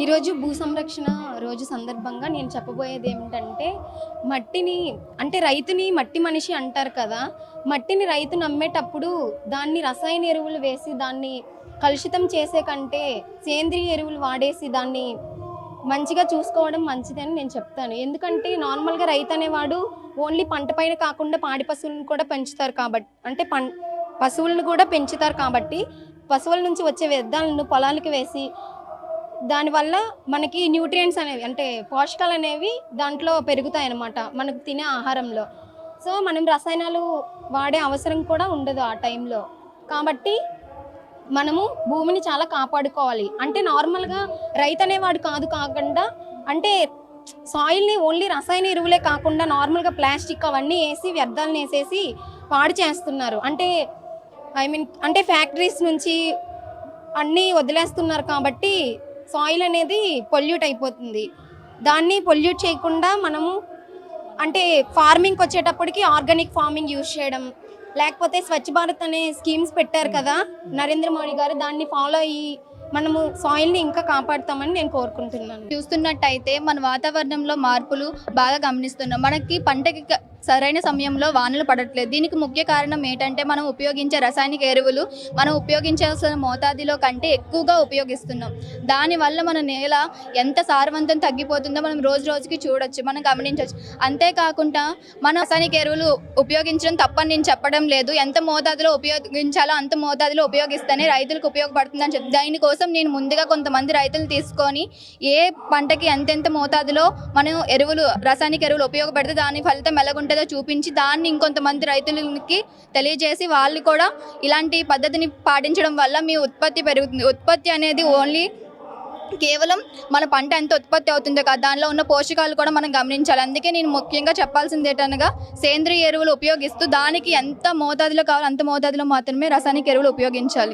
ఈరోజు భూ సంరక్షణ రోజు సందర్భంగా నేను చెప్పబోయేది ఏమిటంటే మట్టిని అంటే రైతుని మట్టి మనిషి అంటారు కదా మట్టిని రైతు నమ్మేటప్పుడు దాన్ని రసాయన ఎరువులు వేసి దాన్ని కలుషితం చేసే కంటే సేంద్రియ ఎరువులు వాడేసి దాన్ని మంచిగా చూసుకోవడం మంచిదని నేను చెప్తాను. ఎందుకంటే నార్మల్గా రైతు అనేవాడు ఓన్లీ పంట పైన కాకుండా పాడి పశువులను కూడా పెంచుతారు కాబట్టి అంటే పం పశువులను కూడా పెంచుతారు కాబట్టి పశువుల నుంచి వచ్చే వ్యర్థాలను పొలాలకు వేసి దానివల్ల మనకి న్యూట్రియంట్స్ అనేవి అంటే పోషకాలు అనేవి దాంట్లో పెరుగుతాయి అన్నమాట మనకు తినే ఆహారంలో. సో మనం రసాయనాలు వాడే అవసరం కూడా ఉండదు ఆ టైంలో. కాబట్టి మనము భూమిని చాలా కాపాడుకోవాలి. అంటే నార్మల్గా రైతు అనేవాడు కాదు కాకుండా అంటే సాయిల్ని ఓన్లీ రసాయన ఎరువులే కాకుండా నార్మల్గా ప్లాస్టిక్ అవన్నీ వేసి వ్యర్థాలను వేసేసి పాడు చేస్తున్నారు. అంటే ఐ మీన్ అంటే ఫ్యాక్టరీస్ నుంచి అన్నీ వదిలేస్తున్నారు కాబట్టి సాయిల్ అనేది పొల్యూట్ అయిపోతుంది. దాన్ని పొల్యూట్ చేయకుండా మనము అంటే ఫార్మింగ్కి వచ్చేటప్పటికి ఆర్గానిక్ ఫార్మింగ్ యూజ్ చేయడం లేకపోతే స్వచ్ఛ భారత్ అనే స్కీమ్స్ పెట్టారు కదా నరేంద్ర మోడీ గారు దాన్ని ఫాలో అయ్యి మనము సాయిల్ని ఇంకా కాపాడుతామని నేను కోరుకుంటున్నాను. చూస్తున్నట్టయితే మన వాతావరణంలో మార్పులు బాగా గమనిస్తున్నాం. మనకి పంటకి సరైన సమయంలో వానలు పడట్లేదు. దీనికి ముఖ్య కారణం ఏంటంటే మనం ఉపయోగించే రసాయనిక ఎరువులు మనం ఉపయోగించాల్సిన మోతాదులో కంటే ఎక్కువగా ఉపయోగిస్తున్నాం. దానివల్ల మన నేల ఎంత సారవంతం తగ్గిపోతుందో మనం రోజు రోజుకి చూడొచ్చు మనం గమనించవచ్చు అంతేకాకుండా మన రసాయనిక ఎరువులు ఉపయోగించడం తప్పని నేను చెప్పడం లేదు. ఎంత మోతాదులో ఉపయోగించాలో అంత మోతాదులో ఉపయోగిస్తేనే రైతులకు ఉపయోగపడుతుందని చెప్పి దానికోసం నేను ముందుగా కొంతమంది రైతులు తీసుకొని ఏ పంటకి ఎంతెంత మోతాదులో మనం ఎరువులు రసాయనిక ఎరువులు ఉపయోగపడితే దాని ఫలితం ఎలాగుంటుంది చూపించి దాన్ని ఇంకొంతమంది రైతులకి తెలియజేసి వాళ్ళు కూడా ఇలాంటి పద్ధతిని పాటించడం వల్ల మీ ఉత్పత్తి పెరుగుతుంది. ఉత్పత్తి అనేది ఓన్లీ కేవలం మన పంట ఎంత ఉత్పత్తి అవుతుందో కదా దానిలో ఉన్న పోషకాలు కూడా మనం గమనించాలి. అందుకే నేను ముఖ్యంగా చెప్పాల్సింది ఏంటనగా సేంద్రియ ఎరువులు ఉపయోగిస్తూ దానికి ఎంత మోతాదులో కావాలో అంత మోతాదులో మాత్రమే రసాయనిక ఎరువులు ఉపయోగించాలి.